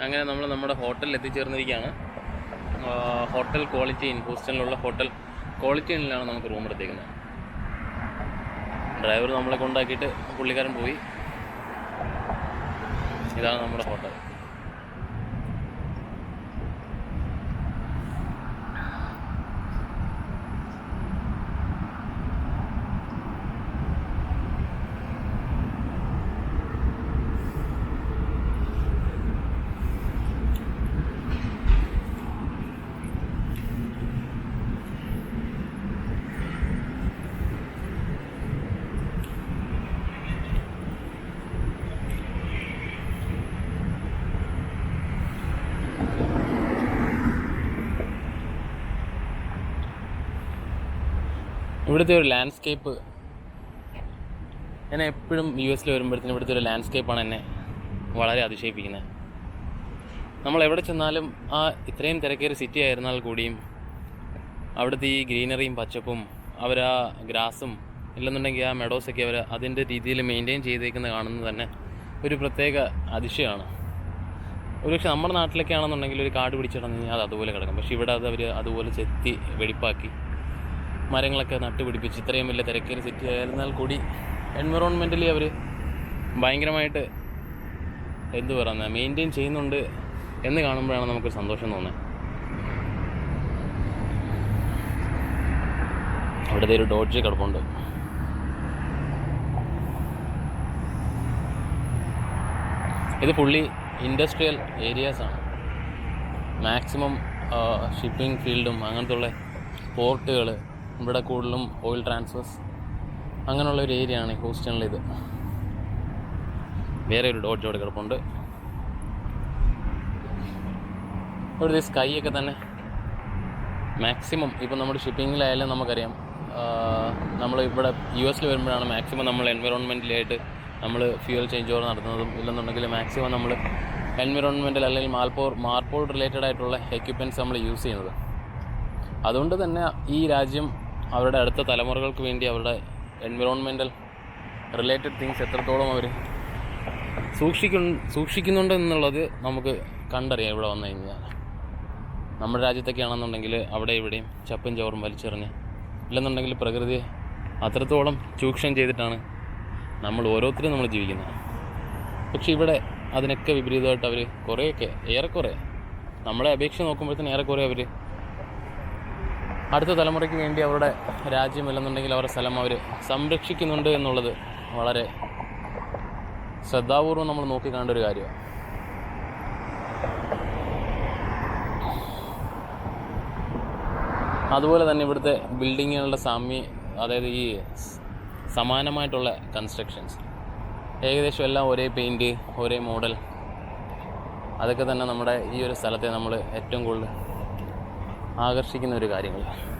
അങ്ങനെ നമ്മൾ നമ്മുടെ ഹോട്ടലിൽ എത്തിച്ചേർന്നിരിക്കുകയാണ്. ഹോട്ടൽ ക്വാളിറ്റി ഇൻ ഹൂസ്റ്റണിലുള്ള ഹോട്ടൽ ക്വാളിറ്റി ഇന്നിലാണ് നമുക്ക് റൂം എടുത്തേക്കുന്നത്. ഡ്രൈവർ നമ്മളെ കൊണ്ടാക്കിയിട്ട് പുള്ളിക്കാരൻ പോയി. ഇതാണ് നമ്മുടെ ഹോട്ടൽ. ഇവിടുത്തെ ഒരു ലാൻഡ്സ്കേപ്പ് എന്നെ എപ്പോഴും യു എസിൽ വരുമ്പോഴത്തേനും ഇവിടുത്തെ ഒരു ലാൻഡ്സ്കേപ്പാണ് എന്നെ വളരെ അതിശയിപ്പിക്കുന്നത്. നമ്മൾ എവിടെ ചെന്നാലും ആ ഇത്രയും തിരക്കേറിയ സിറ്റി ആയിരുന്നാൽ കൂടിയും അവിടുത്തെ ഈ ഗ്രീനറിയും പച്ചപ്പും അവർ ആ ഗ്രാസും ഇല്ലെന്നുണ്ടെങ്കിൽ ആ മെഡോസൊക്കെ അവർ അതിന്റെ രീതിയിൽ മെയിന്റെയിൻ ചെയ്തേക്കുന്നത് കാണുന്നത് തന്നെ ഒരു പ്രത്യേക അതിശയമാണ്. ഒരുപക്ഷെ നമ്മുടെ നാട്ടിലൊക്കെ ആണെന്നുണ്ടെങ്കിൽ ഒരു കാട് പിടിച്ചിടന്നു കഴിഞ്ഞാൽ അത് അതുപോലെ കിടക്കും. പക്ഷേ ഇവിടെ അത് അവർ അതുപോലെ ചെത്തി വെടിപ്പാക്കി മരങ്ങളൊക്കെ നട്ടുപിടിപ്പിച്ച് ഇത്രയും വലിയ തിരക്കേറി സിറ്റി ആയിരുന്നാൽ കൂടി എൻവറോൺമെന്റലി അവർ ഭയങ്കരമായിട്ട് എന്ത് പറയുന്നത് മെയിന്റെയിൻ ചെയ്യുന്നുണ്ട് എന്ന് കാണുമ്പോഴാണ് നമുക്ക് സന്തോഷം തോന്നുന്നത്. അവിടുത്തെ ഒരു ഡോഡ്ജ് കിടപ്പുണ്ട്. ഇത് ഫുള്ളി ഇൻഡസ്ട്രിയൽ ഏരിയാസാണ് മാക്സിമം ഷിപ്പിംഗ് ഫീൽഡും അങ്ങനത്തെ ഉള്ള പോർട്ടുകൾ ഇവിടെ കൂടുതലും ഓയിൽ ട്രാൻസ്ഫേഴ്സ് അങ്ങനെയുള്ള ഒരു ഏരിയ ആണ് ഹൂസ്റ്റണിൽ ഇത് വേറെ ഒരു ഡോഡ്ജ് അവിടെ കിടപ്പുണ്ട്. ഇവിടുത്തെ സ്കൈ ഒക്കെ തന്നെ മാക്സിമം ഇപ്പം നമ്മുടെ ഷിപ്പിങ്ങിലായാലും നമുക്കറിയാം. നമ്മൾ ഇവിടെ യു എസിൽ വരുമ്പോഴാണ് മാക്സിമം നമ്മൾ എൻവിറോൺമെന്റിലായിട്ട് നമ്മൾ ഫ്യൂൽ ചേഞ്ച് ഓവർ നടത്തുന്നതും ഇല്ലെന്നുണ്ടെങ്കിൽ മാക്സിമം നമ്മൾ എൻവിറോൺമെന്റൽ അല്ലെങ്കിൽ മാൽപോർ മാർപോൾ റിലേറ്റഡ് ആയിട്ടുള്ള എക്യുപ്മെന്റ്സ് നമ്മൾ യൂസ് ചെയ്യുന്നത്. അതുകൊണ്ട് തന്നെ ഈ രാജ്യം അവരുടെ അടുത്ത തലമുറകൾക്ക് വേണ്ടി അവരുടെ എൻവിറോൺമെന്റൽ റിലേറ്റഡ് തിങ്സ് എത്രത്തോളം അവർ സൂക്ഷിക്കു സൂക്ഷിക്കുന്നുണ്ട് എന്നുള്ളത് നമുക്ക് കണ്ടറിയാം ഇവിടെ വന്നു കഴിഞ്ഞാൽ. നമ്മുടെ രാജ്യത്തൊക്കെ ആണെന്നുണ്ടെങ്കിൽ അവിടെ ഇവിടെയും ചപ്പും ചോറും വലിച്ചെറിഞ്ഞ് ഇല്ലെന്നുണ്ടെങ്കിൽ പ്രകൃതിയെ അത്രത്തോളം ചൂഷണം ചെയ്തിട്ടാണ് നമ്മൾ ഓരോരുത്തരും നമ്മൾ ജീവിക്കുന്നത്. പക്ഷേ ഇവിടെ അതിനൊക്കെ വിപരീതമായിട്ട് അവർ കുറേയൊക്കെ ഏറെക്കുറെ നമ്മളെ അപേക്ഷ നോക്കുമ്പോഴത്തേന് ഏറെക്കുറെ അവർ അടുത്ത തലമുറയ്ക്ക് വേണ്ടി അവരുടെ രാജ്യമല്ലെന്നുണ്ടെങ്കിൽ അവരുടെ സ്ഥലം അവർ സംരക്ഷിക്കുന്നുണ്ട് എന്നുള്ളത് വളരെ ശ്രദ്ധാപൂർവം നമ്മൾ നോക്കിക്കാണ്ട ഒരു കാര്യമാണ്. അതുപോലെ തന്നെ ഇവിടുത്തെ ബിൽഡിങ്ങുകളുടെ സാമ്യ അതായത് ഈ സമാനമായിട്ടുള്ള കൺസ്ട്രക്ഷൻസ് ഏകദേശം എല്ലാം ഒരേ പെയിന്റ് ഒരേ മോഡൽ അതൊക്കെ തന്നെ നമ്മുടെ ഈ ഒരു സ്ഥലത്തെ നമ്മൾ ഏറ്റവും കൂടുതൽ ആകർഷിക്കുന്ന ഒരു കാര്യങ്ങൾ.